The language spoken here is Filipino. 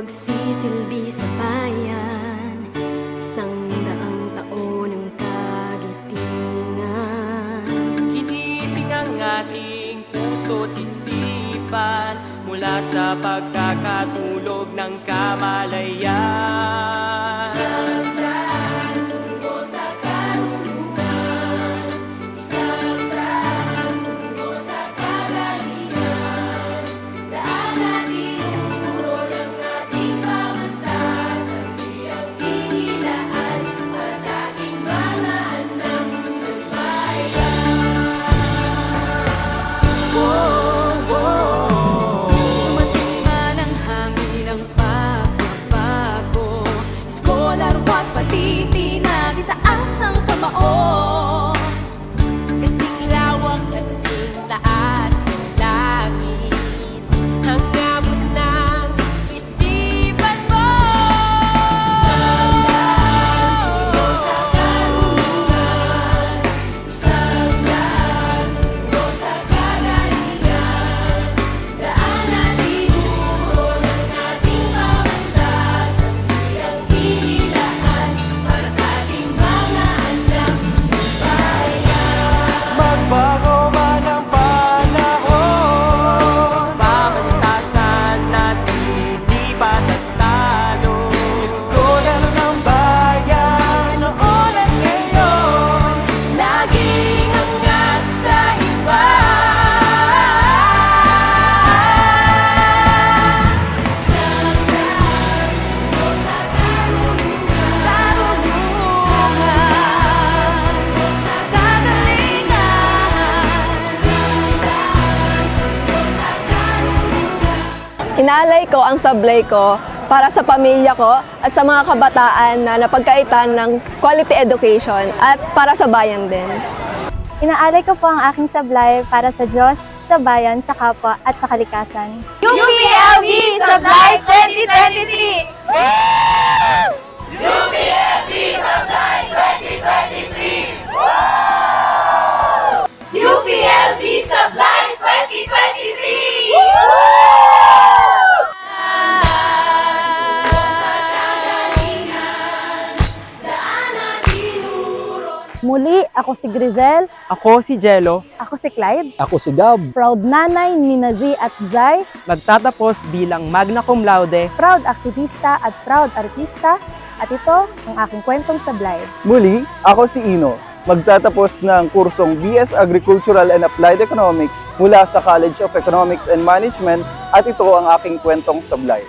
pagsisilbi sa bayan Isang daang taon ng kagitingan. Ginising ang ating puso't isipan Mula sa pagkakatulog ng kamalayan Itaas ang kamao Inaalay ko ang sablay ko para sa pamilya ko at sa mga kabataan na napagkaitan ng quality education at para sa bayan din. Inaalay ko po ang aking sablay para sa Diyos, sa bayan, sa kapwa at sa kalikasan. UPLB Sablay 2023! UPLB Muli, ako si Grizel, Ako si Jello, ako si Clyde, Ako si Gab. proud nanay ni Nazi at Zai, magtatapos bilang magna cum laude proud aktivista at proud artista, at ito ang aking kwentong sablay. Muli, ako si Ino. Magtatapos ng kursong BS Agricultural and Applied Economics mula sa College of Economics and Management at ito ang aking kwentong sablay.